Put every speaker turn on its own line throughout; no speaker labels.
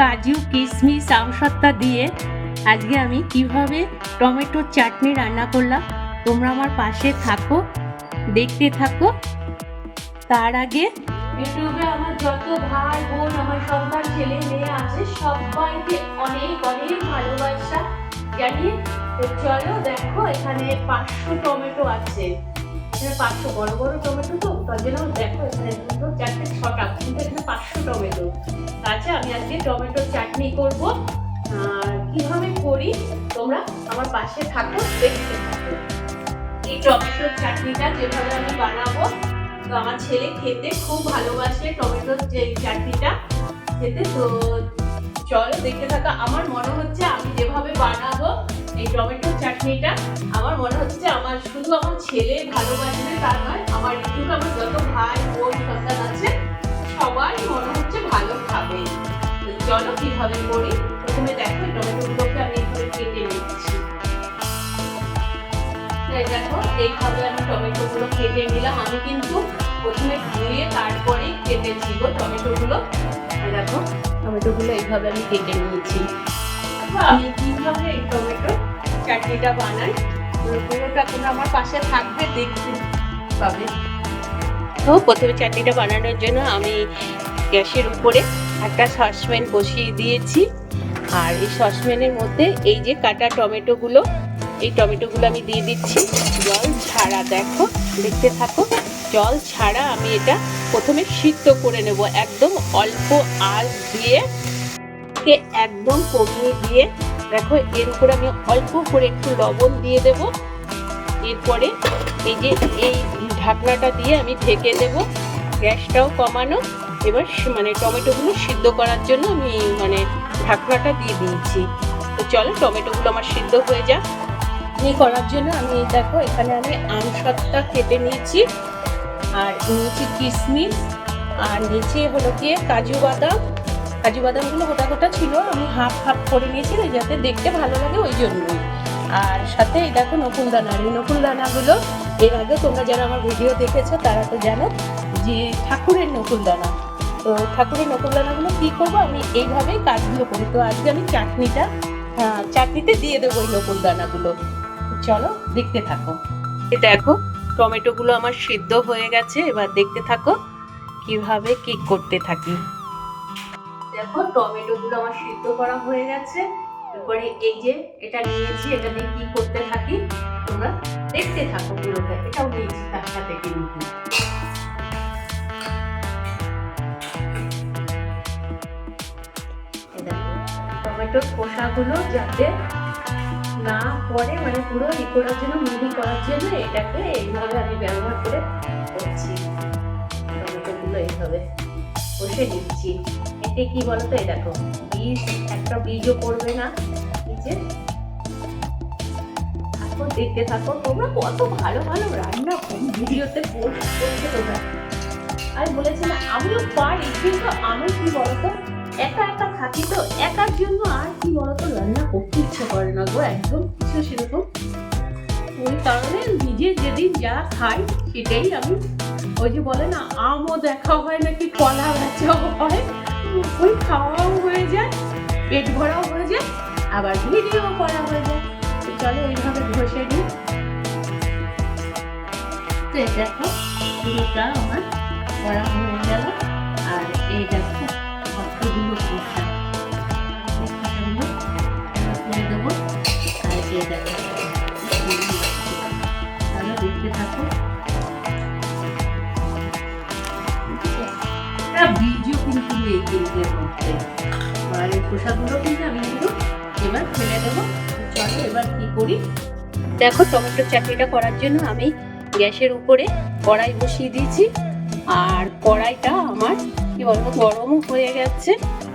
কাজু, কিশমিশ, আমসত্তা দিয়ে আজকে আমি কীভাবে টমেটোর চাটনি রান্না করলাম, তোমরা আমার পাশে থাকো, দেখতে থাকো। তার আগে ইউটিউবে আমার যত ভাই বোন, আমার সন্তান ছেলে মেয়ে আছে, সবাইকে অনেক অনেক ভালোবাসা জানিয়ে চলো দেখো এখানে পাঁচশো টমেটো আছে। এখানে পাঁচশো বড় বড় টমেটো তো, তার জন্য দেখো এখানে দুটো, চারটে, ছটা কিন্তু এখানে পাঁচশো টমেটো। আচ্ছা আমি আজকে টমেটো চাটনি করব। কীভাবে করি, তোমরা আমার পাশে থাকো, দেখতে থাকো। এই টমেটোর চাটনিটা যেভাবে আমি বানাবো, তো আমার ছেলে খেতে খুব ভালোবাসে টমেটোর যে চাটনিটা খেতে। তো চলো দেখতে থাকা, আমার মনে হচ্ছে আমি যেভাবে বানাবো এই টমেটোর চাটনিটা আমার মনে হচ্ছে আমার শুধু আমার ছেলে ভালোবাসবে তার নয়, আমার ইউটিউবে আমার যত ভাই, বোন, সন্তান আছে, সবাই মনে হচ্ছে ভালো খাবে। চলো কীভাবে করি? প্রথমে দেখো টমেটোগুলোকে আমি এইভাবে কেটে নিচ্ছি। দেখো, এইভাবে আমি টমেটোগুলো কেটে নিলাম। আমি কিন্তু প্রথমে ধুয়ে তারপরে কেটেছি গো টমেটোগুলো। দেখো, টমেটোগুলো এইভাবে আমি কেটে নিয়েছি। আমি কীভাবে এই টমেটো চাটনিটা বানাই। পুরোটা তোমরা আমার পাশে থাকবে দেখতে পাবে তো প্রথমে চাটনিটা বানানোর জন্য আমি গ্যাসের উপরে একটা সসপ্যান বসিয়ে দিয়েছি। আর এই সসপ্যানের মধ্যে এই যে কাটা টমেটোগুলো, এই টমেটোগুলো আমি দিয়ে দিচ্ছি। জল ছাড়া, দেখো, দেখতে থাকো, জল ছাড়া আমি এটা প্রথমে সিদ্ধ করে নেব একদম অল্প আঁচ দিয়ে। একদম কমিয়ে দিয়ে দেখো, এর উপরে আমি অল্প করে একটু লবণ দিয়ে দেব। এরপরে এই যে এই ঢাকনাটা দিয়ে আমি ঢেকে দেব। গ্যাসটাও কমানো। এবার মানে টমেটোগুলো সিদ্ধ করার জন্য আমি মানে ঢাকনাটা দিয়ে দিয়েছি। তো চলো, টমেটোগুলো আমার সিদ্ধ হয়ে যাক। এই করার জন্য আমি দেখো, এখানে আমি আমসত্তা কেটে নিয়েছি। আর নিয়েছি কিশমিশ। আর নিচে হলো গিয়ে কাজু বাদাম। কাজু বাদামগুলো গোটা গোটা ছিল আমি হাফ হাফ করে নিয়েছি যাতে দেখতে ভালো লাগে ওই জন্যই। আর সাথে এই দেখো নকুল দানা এই নকুল দানাগুলো এর আগে তোমরা যারা আমার ভিডিও দেখেছ তারা তো জানো যে ঠাকুরের নকুল দানা তো ঠাকুরের নকুল দানাগুলো কী করব আমি এইভাবেই কাজগুলো করি। তো আজকে আমি চাটনিটা আহ, চাটনিতে দিয়ে দেবো ওই নকুল দানাগুলো চলো দেখতে থাকো। এই দেখো টমেটোগুলো আমার সিদ্ধ হয়ে গেছে এবার দেখতে থাকো কীভাবে কি করতে থাকি। দেখো, টমেটোগুলো আমার সিদ্ধ করা হয়ে গেছে। এরপরে এই যে এটা নিয়েছি, এটা দিয়ে কি করতে থাকি? তোমরা দেখতে থাকো পুরোটা এটাও নিয়েছি তার সাথে কিন্তু টমেটোর খোসাগুলো যাতে না পরে মানে পুরো ই করার জন্য মিহি করার জন্য এটাকে এইভাবে আমি ব্যবহার করে করছি। টমেটোগুলো এইভাবে। কষে নিচ্ছি এতে কি বলতো, এই দেখো, বীজ, একটা বীজও পড়বে না নিচে। দেখতে থাকো, তোমরা কত ভালো ভালো রান্না ভিডিওতে পোস্ট তোমরা আমি বলেছি না, আমিও পারি, কিন্তু আমি কি বলতো, একা একা থাকি তো, একার জন্য আর কি বলতো, রান্না করতে ইচ্ছা করে না গো, একদম কিছু সেরকম। ওই কারণে নিজে যেদিন যা খাই, সেটাই আমি ওই বলে না, আমও দেখা হয় নাকি, কলা বেচাও হয়, ওই খাওয়াও হয়ে যায়, পেট ভরাও হয়ে যায়, আবার ভিডিও করা হয়ে যায়। চলো এইভাবে ঘষে নিই। তো দেখো, পুরোটা আমার করা হয়ে গেল। আর এই দেখো, কতগুলো ফেলে দেবো। আর এই দেখো নেই মধ্যে আর এই কিন্তু আমি কিন্তু এবার ফেলে দেবো। চলো এবার কি করি? দেখো টমেটো চাটনিটা করার জন্য আমি গ্যাসের উপরে কড়াই বসিয়ে দিয়েছি। আর কড়াইটা আমার কি বলব গরমও হয়ে গেছে।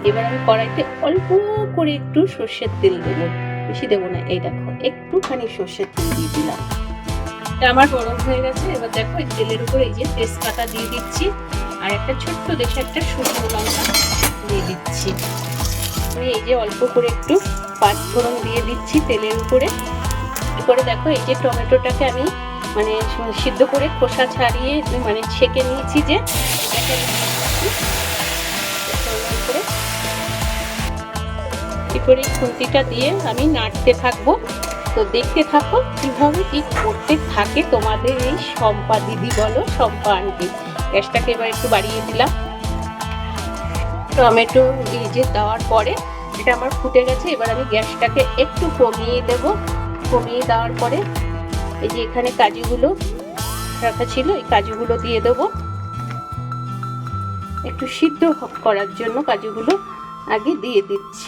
এবার আমি কড়াইতে অল্প করে একটু সর্ষের তেল দেবো। বেশি দেবো না, এই দেখো, একটুখানি সর্ষের তেল দিয়ে দিলাম। এটা আমার গরম হয়ে গেছে। এবার দেখো এই তেলের উপরে এই যে তেজপাতা দিয়ে দিচ্ছি। আর একটা ছোট্ট দেশে একটা শুকনো লঙ্কা দিয়ে দিচ্ছি। এই যে অল্প করে একটু পাঁচফোড়ন দিয়ে দিচ্ছি তেলের উপরে। এরপরে দেখো এই যে টমেটোটাকে আমি মানে সিদ্ধ করে খোসা ছাড়িয়ে মানে ছেঁকে নিয়েছি যে এরপরে করে খুন্তিটা দিয়ে আমি নাড়তে থাকব। তো দেখতে থাকো কীভাবে কি করতে থাকে তোমাদের এই শম্পা দিদি বলো, শম্পা আন্টি। গ্যাসটাকে এবার একটু বাড়িয়ে দিলাম। টমেটো এই যে দেওয়ার পরে এটা আমার ফুটে গেছে, এবার আমি গ্যাসটাকে একটু কমিয়ে দেব। কমিয়ে দেওয়ার পরে এই যে এখানে কাজুগুলো রাখা ছিল, এই কাজুগুলো দিয়ে দেবো। একটু সিদ্ধ করার জন্য কাজুগুলো আগে দিয়ে দিচ্ছি।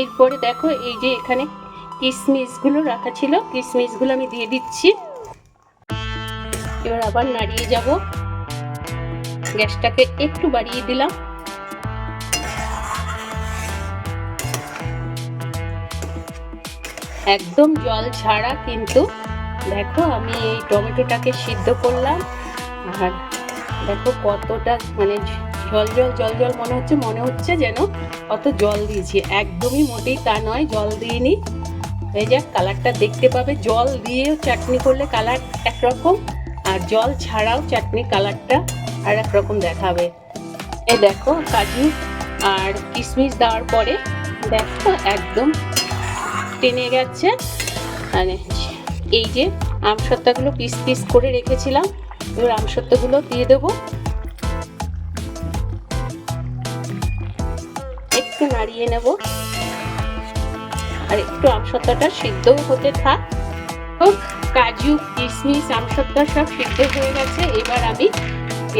এরপরে দেখো এই যে এখানে কিশমিশগুলো রাখা ছিল কিশমিশগুলো আমি দিয়ে দিচ্ছি। এবার আবার নাড়িয়ে যাব। গ্যাসটাকে একটু বাড়িয়ে দিলাম। একদম জল ছাড়া কিন্তু দেখো আমি এই টমেটোটাকে সিদ্ধ করলাম। আর দেখো কতটা মানে জল জল জল জল মনে হচ্ছে মনে হচ্ছে যেন কত জল দিয়েছি। একদমই মোটেই তা নয়, জল দিইনি। এই যে কালারটা দেখতে পাবে, জল দিয়েও চাটনি করলে কালার একরকম, আর জল ছাড়াও চাটনি কালারটা আর একরকম দেখাবে। এ দেখো কাজু আর কিশমিশ দেওয়ার পরে দেখো একদম টেনে গেছে। মানে এই যে আমসত্তাগুলো পিস পিস করে রেখেছিলাম, এবার আমসত্ত্বগুলো দিয়ে দেবো। একটু নাড়িয়ে নেব। আর একটু আমসত্ত্বটা সিদ্ধ হতে থাক। তো কাজু কিশমিশ আমসত্ত্বা সব সিদ্ধ হয়ে গেছে। এবার আমি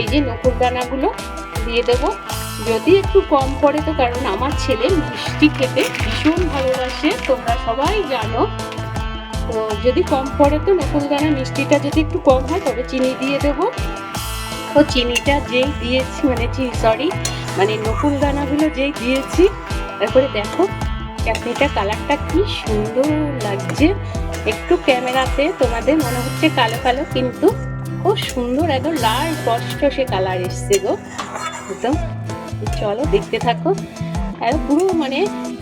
এই যে নকুর দানাগুলো দিয়ে দেব। যদি একটু কম পড়ে তো, কারণ আমার ছেলে মিষ্টি খেতে ভীষণ ভালোবাসে, তোমরা সবাই জানো। তো যদি কম পড়ে তো নকুল দানা মিষ্টিটা যদি একটু কম হয়, তবে চিনি দিয়ে দেবো। তো চিনিটা যেই দিয়েছি মানে সরি মানে নকুল দানাগুলো যেই দিয়েছি, তারপরে দেখো চাটনিটা কালারটা কি সুন্দর লাগছে। একটু ক্যামেরাতে তোমাদের মনে হচ্ছে কালো কালো, কিন্তু খুব সুন্দর একদম লাল স্পষ্ট সে কালার এসছে গো। একদম চলো দেখতে থাকো। আর পুরো মানে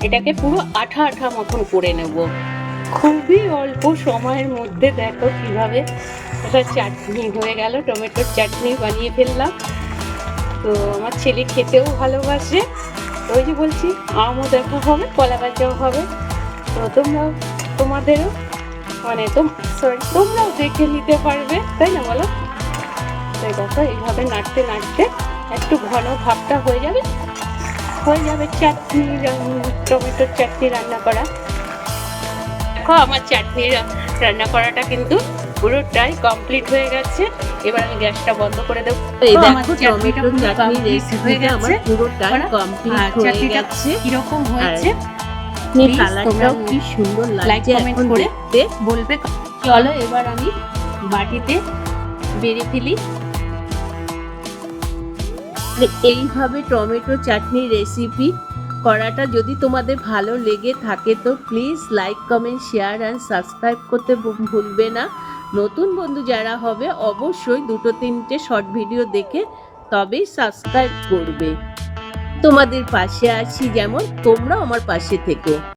এটাকে পুরো আঠা আঠা মতন করে নেব। খুবই অল্প সময়ের মধ্যে দেখো কীভাবে এটা চাটনি হয়ে গেল। টমেটোর চাটনি বানিয়ে ফেললাম। তো আমার ছেলে খেতেও ভালোবাসে। ওই যে বলছি, আমও দেখো হবে, কলা গাছও হবে। তো তোমরাও, তোমাদেরও মানে তোম সরি তোমরাও দেখে নিতে পারবে, তাই না বলো? তো দেখো, এইভাবে নাড়তে নাড়তে একটু ঘন ভাবটা হয়ে যাবে। হয়ে যাবে চাটনি টমেটোর চাটনি রান্না করা। দেখো, আমার চাটনি রান্না করাটা কিন্তু পুরোটাই কমপ্লিট হয়ে গেছে। এবার আমি গ্যাসটা বন্ধ করে দেবো।
এই দেখো টমেটো চাটনি
হয়ে
রেসিপিটা আমার। পুরোটাই? কমপ্লিট হয়ে গেছে।
কীরকম হয়েছে?
এই
Please
কালারটাও কি সুন্দর লাগছে
comment
এখন
করে
দেখতে।
বলবে। চলো এবার আমি বাটিতে বেড়ে ফেলি।
এইভাবে টমেটো চাটনি রেসিপি করাটা যদি তোমাদের ভালো লেগে থাকে তো please like comment share and subscribe করতে ভুলবে না। নতুন বন্ধু যারা হবে, অবশ্যই দুটো তিনটে শর্ট ভিডিও দেখে তবেই সাবস্ক্রাইব করবে। তোমাদের পাশে আছি যেমন তোমরা আমার পাশে থেকো।